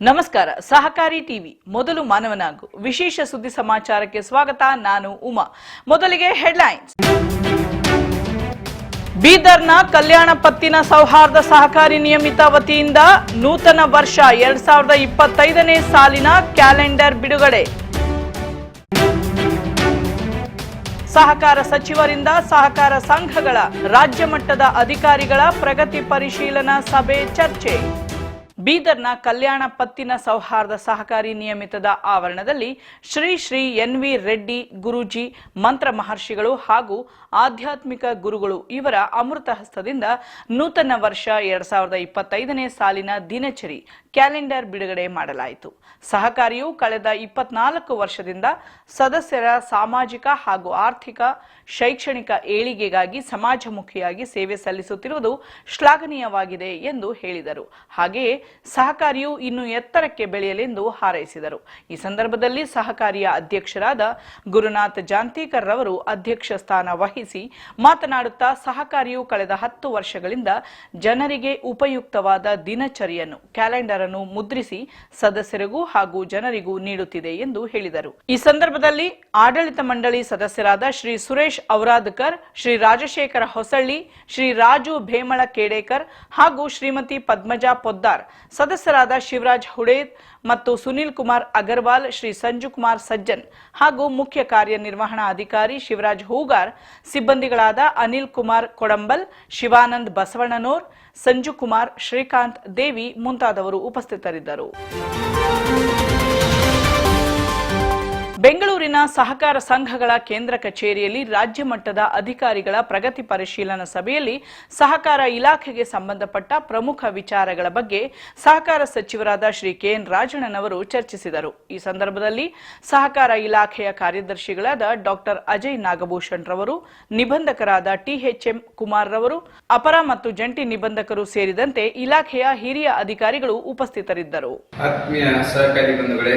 ನಮಸ್ಕಾರ, ಸಹಕಾರಿ ಟಿವಿ, ಮೊದಲು ಮಾನವನಾಗು. ವಿಶೇಷ ಸುದ್ದಿ ಸಮಾಚಾರಕ್ಕೆ ಸ್ವಾಗತ, ನಾನು ಉಮಾ. ಮೊದಲಿಗೆ ಹೆಡ್ಲೈನ್ಸ್. ಬೀದರ್ನ ಕಲ್ಯಾಣ ಪತ್ತಿನ ಸೌಹಾರ್ದ ಸಹಕಾರಿ ನಿಯಮಿತ ವತಿಯಿಂದ ನೂತನ ವರ್ಷ ಎರಡ್ ಸಾವಿರದ ಇಪ್ಪತ್ತೈದನೇ ಸಾಲಿನ ಕ್ಯಾಲೆಂಡರ್ ಬಿಡುಗಡೆ. ಸಹಕಾರ ಸಚಿವರಿಂದ ಸಹಕಾರ ಸಂಘಗಳ, ರಾಜ್ಯ ಮಟ್ಟದ ಅಧಿಕಾರಿಗಳ ಪ್ರಗತಿ ಪರಿಶೀಲನಾ ಸಭೆ ಚರ್ಚೆ. ಬೀದರ್ನ ಕಲ್ಯಾಣ ಪತ್ತಿನ ಸೌಹಾರ್ದ ಸಹಕಾರಿ ನಿಯಮಿತದ ಆವರಣದಲ್ಲಿ ಶ್ರೀ ಶ್ರೀ ಎನ್ ವಿ ರೆಡ್ಡಿ ಗುರೂಜಿ, ಮಂತ್ರ ಮಹರ್ಷಿಗಳು ಹಾಗೂ ಆಧ್ಯಾತ್ಮಿಕ ಗುರುಗಳು ಇವರ ಅಮೃತ ಹಸ್ತದಿಂದ ನೂತನ ವರ್ಷ ಎರಡ್ ಸಾವಿರದ ಇಪ್ಪತ್ತೈದನೇ ಸಾಲಿನ ದಿನಚರಿ ಕ್ಯಾಲೆಂಡರ್ ಬಿಡುಗಡೆ ಮಾಡಲಾಯಿತು. ಸಹಕಾರಿಯು ಕಳೆದ ಇಪ್ಪತ್ನಾಲ್ಕು ವರ್ಷದಿಂದ ಸದಸ್ಯರ ಸಾಮಾಜಿಕ ಹಾಗೂ ಆರ್ಥಿಕ, ಶೈಕ್ಷಣಿಕ ಏಳಿಗೆಗಾಗಿ ಸಮಾಜಮುಖಿಯಾಗಿ ಸೇವೆ ಸಲ್ಲಿಸುತ್ತಿರುವುದು ಶ್ಲಾಘನೀಯವಾಗಿದೆ ಎಂದು ಹೇಳಿದರು. ಹಾಗೆಯೇ ಸಹಕಾರಿಯು ಇನ್ನು ಎತ್ತರಕ್ಕೆ ಬೆಳೆಯಲೆಂದು ಹಾರೈಸಿದರು. ಈ ಸಂದರ್ಭದಲ್ಲಿ ಸಹಕಾರಿಯ ಅಧ್ಯಕ್ಷರಾದ ಗುರುನಾಥ್ ಜಾಂತೀಕರ್ ರವರು ಅಧ್ಯಕ್ಷ ಸ್ಥಾನ ವಹಿಸಿ ಮಾತನಾಡುತ್ತಾ ಸಹಕಾರಿಯು ಕಳೆದ ಹತ್ತು ವರ್ಷಗಳಿಂದ ಜನರಿಗೆ ಉಪಯುಕ್ತವಾದ ದಿನಚರಿಯನ್ನು, ಕ್ಯಾಲೆಂಡರ್ ಅನ್ನು ಮುದ್ರಿಸಿ ಸದಸ್ಯರಿಗೂ ಹಾಗೂ ಜನರಿಗೂ ನೀಡುತ್ತಿದೆ ಎಂದು ಹೇಳಿದರು. ಈ ಸಂದರ್ಭದಲ್ಲಿ ಆಡಳಿತ ಮಂಡಳಿ ಸದಸ್ಯರಾದ ಶ್ರೀ ಸುರೇಶ್ ಔರಾದ್ಕರ್, ಶ್ರೀ ರಾಜಶೇಖರ ಹೊಸಳ್ಳಿ, ಶ್ರೀ ರಾಜು ಭೇಮಳ ಕೇಡೇಕರ್ ಹಾಗೂ ಶ್ರೀಮತಿ ಪದ್ಮಜಾ ಪೊದ್ದಾರ್ ಸದಸ್ಯರಾದ ಶಿವರಾಜ್ ಹುಡೇದ್ ಮತ್ತು ಸುನಿಲ್ ಕುಮಾರ್ ಅಗರ್ವಾಲ್, ಶ್ರೀ ಸಂಜು ಕುಮಾರ್ ಸಜ್ಜನ್ ಹಾಗೂ ಮುಖ್ಯ ಕಾರ್ಯನಿರ್ವಹಣಾ ಅಧಿಕಾರಿ ಶಿವರಾಜ್ ಹೂಗಾರ್, ಸಿಬ್ಬಂದಿಗಳಾದ ಅನಿಲ್ ಕುಮಾರ್ ಕೊಡಂಬಲ್, ಶಿವಾನಂದ್ ಬಸವಣ್ಣನೋರ್, ಸಂಜು ಕುಮಾರ್, ಶ್ರೀಕಾಂತ್ ದೇವಿ ಮುಂತಾದವರು ಉಪಸ್ಥಿತರಿದ್ದರು. ಸಹಕಾರ ಸಂಘಗಳ ಕೇಂದ್ರ ಕಚೇರಿಯಲ್ಲಿ ರಾಜ್ಯ ಮಟ್ಟದ ಅಧಿಕಾರಿಗಳ ಪ್ರಗತಿ ಪರಿಶೀಲನಾ ಸಭೆಯಲ್ಲಿ ಸಹಕಾರ ಇಲಾಖೆಗೆ ಸಂಬಂಧಪಟ್ಟ ಪ್ರಮುಖ ವಿಚಾರಗಳ ಬಗ್ಗೆ ಸಹಕಾರ ಸಚಿವರಾದ ಶ್ರೀ ಕೆಎನ್ ರಾಜಣ್ಣನವರು ಚರ್ಚಿಸಿದರು. ಈ ಸಂದರ್ಭದಲ್ಲಿ ಸಹಕಾರ ಇಲಾಖೆಯ ಕಾರ್ಯದರ್ಶಿಗಳಾದ ಡಾಕ್ಟರ್ ಅಜಯ್ ನಾಗಭೂಷಣ್ ರವರು, ನಿಬಂಧಕರಾದ ಟಿಎಚ್ಎಂ ಕುಮಾರ್ ರವರು, ಅಪರ ಮತ್ತು ಜಂಟಿ ನಿಬಂಧಕರು ಸೇರಿದಂತೆ ಇಲಾಖೆಯ ಹಿರಿಯ ಅಧಿಕಾರಿಗಳು ಉಪಸ್ಥಿತರಿದ್ದರು. ಆತ್ಮೀಯ ಸಹಕಾರಿ ಬಂಧುಗಳೇ